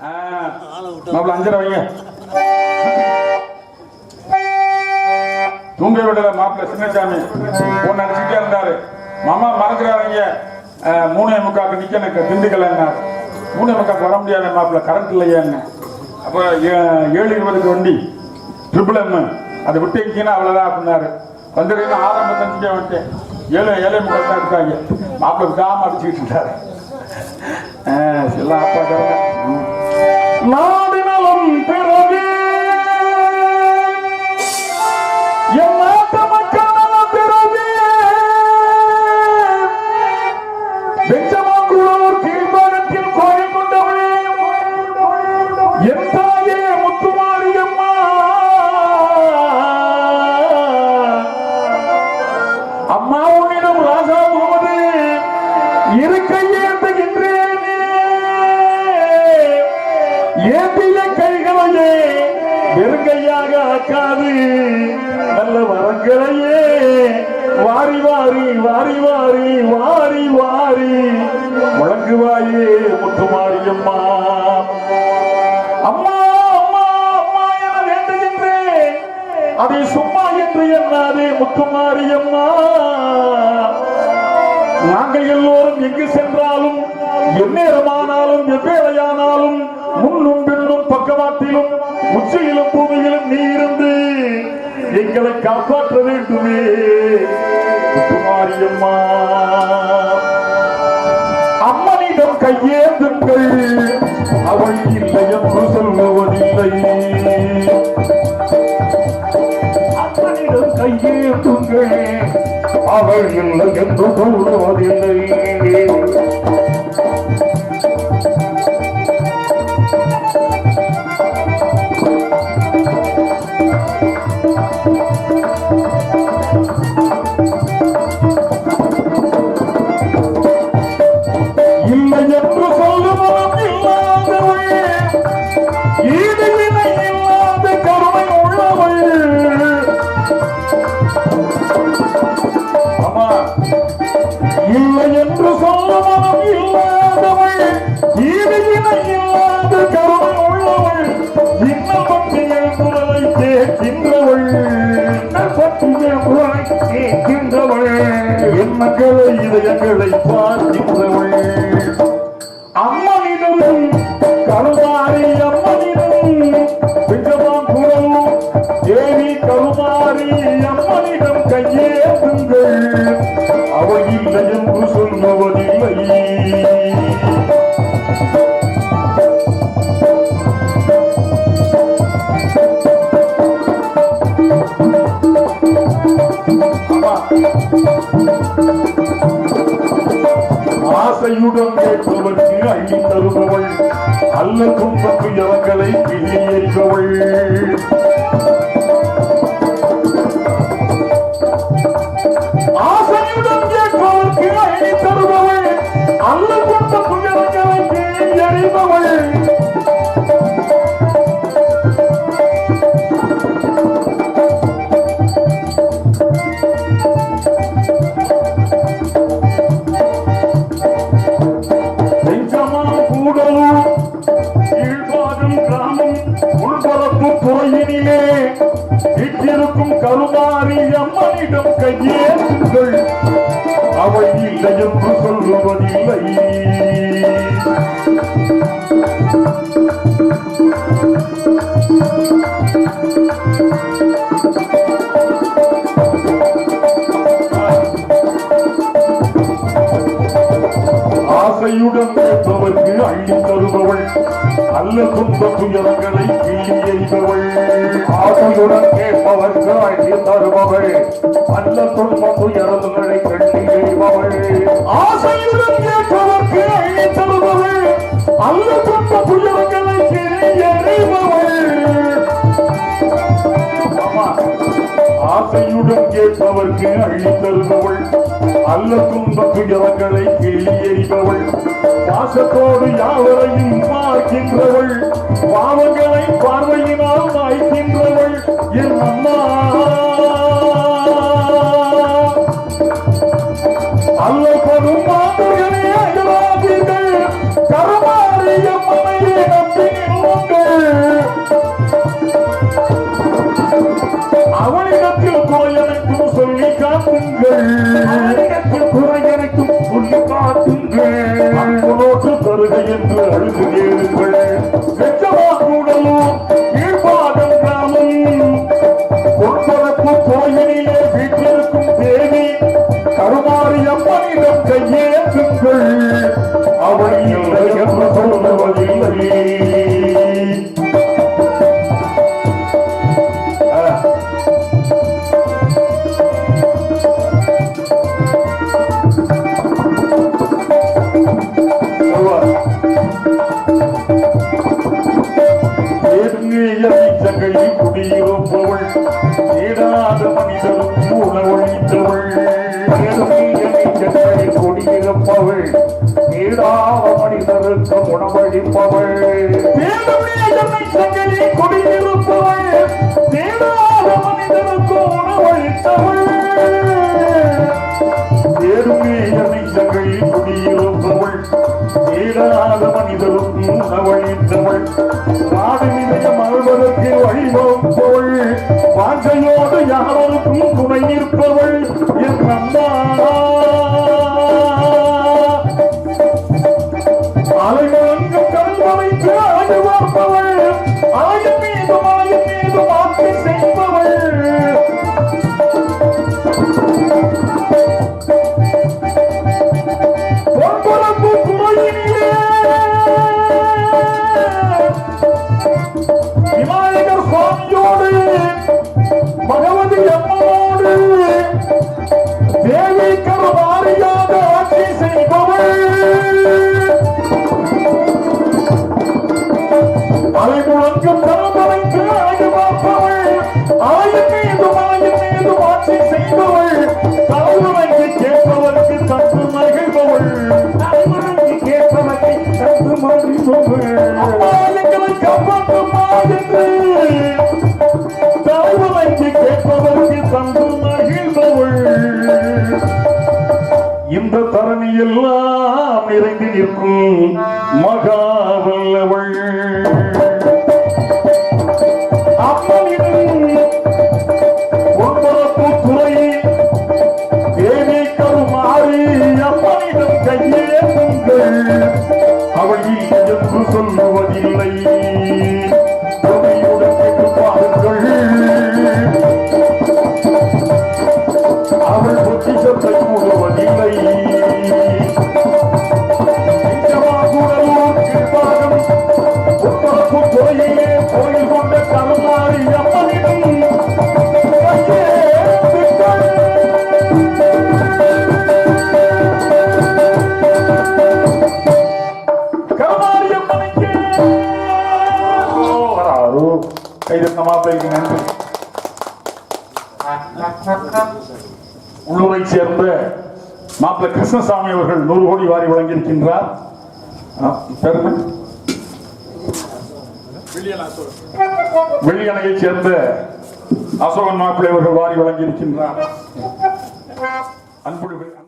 மாப்பிள அஞ்சரை வைங்க. தூங்க விடல மாப்பிள்ள சின்னசாமி பொண்ணு நினைச்சுட்டே இருந்தாரு. மாமா மறந்துடாதீங்க. மூணே முக்காக்கு நிக்க எனக்கு திண்டுக்கல்னாரு மூணே முக்காக்கு வர முடியாத மாப்பிள்ள கரண்ட் இல்லையான்னு. அப்போ ஏ- ஏழு இருபதுக்கு வண்டி. ட்ரிபிள் எம் அதை விட்டீங்கன்னா அவ்வளவுதான் அப்படின்னாரு. வந்துடுறீங்க ஆரம்பத்தஞ்சுக்கே வந்துட்டேன் ஏழு ஏழை முக்கால் தான் இருக்காங்க. மாப்பிள்ள விடாம அடிச்சுக்கிட்டு இருந்தாரு. எல்லாம் அப்பா தரல. நல்ல வரங்களையே வாரி வாரி வாரி வாரி வாரி வாரி. வழங்குவாயே முத்துமாரியம்மா அம்மா. அம்மா அம்மா என வேண்டுகின்றேன். அதை சும்மா என்று எண்ணாதே முத்துமாரியம்மா நாங்கள் எல்லோரும் எங்கு சென்றாலும் எந்நேரமானாலும் எவ்வேளையானாலும் முன்னும் பின்னும் பக்கவாட்டிலும் உச்சியிலும் பூமியிலும் நீரும் எங்களை காப்பாற்ற வேண்டுமே. குமாரியம்மா அம்மனிடம் கையேந்துங்கள் அவள் இல்லை என்று சொல்லுவதில்லை. அம்மனிடம் கையேந்துங்கள். அவள் இல்லை என்று சொல்லுவதில்லை. எண்ணங்களை இதயங்களை பார்க்கின்றவள் அம்மனிடம் கருமாரி அம்மனிடம் பிஞ்சமாம் குரல். தேவி கருமாரி அம்மனிடம் கையேற்றுங்கள் அவள் இல்லை என்று சொல்லுவதில்லை. அல்ல துன்பத்து எவங்களை கிள்ளி எறிபவள். உள்பரப்பு துறையினிலே வீட்டிருக்கும் கருமாரி அம்மனிடம் கையேற்றுங்கள் அவள் இல்லை என்று சொல்லுவதில்லை Thank you. அல்ல துன்ப துயரங்களை கிள்ளி ஆசையுடன் கேட்பவர்க்கு அள்ளி தருபவள். அல்ல துன்ப துயரங்களை கட்டி எறிபவள் ஆசையுடன் கேட்பவர்க்கு அள்ளி தருபவள். அல்ல துன்ப துயரங்களை கிள்ளி எறிபவள் ஆசையுடன் கேட்பவர்க்கு அள்ளி அல்ல துன்பக்கு துயரங்களை வெளியேறிபவள் பாசத்தோடு யாவரையும் பார்க்கின்றவள். பாவங்களை பார்வையினால் வாய்க்கின்றவள். என் அம்மா. அல்ல பெரும் அவனிடத்தில் குறையனைக்கும் சொல்லி காட்டுங்கள். அவனிடத்தில் ஏதுங்கேயமைச்சங்களில் குடியிருப்பவள் ஏடாத மனிதரும் உணவளித்தவள் ஏதுங்கேயமைச்சங்களில் குடியிருப்பவள். ஏடாத மனிதருக்கு உணவளிப்பவள் குடியிருப்பவள். ஏடாத மனிதருக்கு உணவளித்தவள் ஏடாத மனிதரும் உணவழித்தவள் நாடு நிலையம் அல்வதற்கு வழிவகுப்பவள் வாஞ்சையோடு துணை நிற்பவள் என் அம்மா భగవతి అమ్మ எல்லாம் நிறைந்து நிற்கும் மகாவல்லவள். மாப்பிள்ளைக்கு நன்றி உள்ளூரை சேர்ந்த மாப்பிள்ளை கிருஷ்ணசாமி அவர்கள் நூறு கோடி வாரி வழங்கியிருக்கின்றார். ஆ, பேர் சேர்ந்த அசோகன் மாப்பிள்ளை அவர்கள் வாரி வழங்கியிருக்கின்றார். அன்புடன்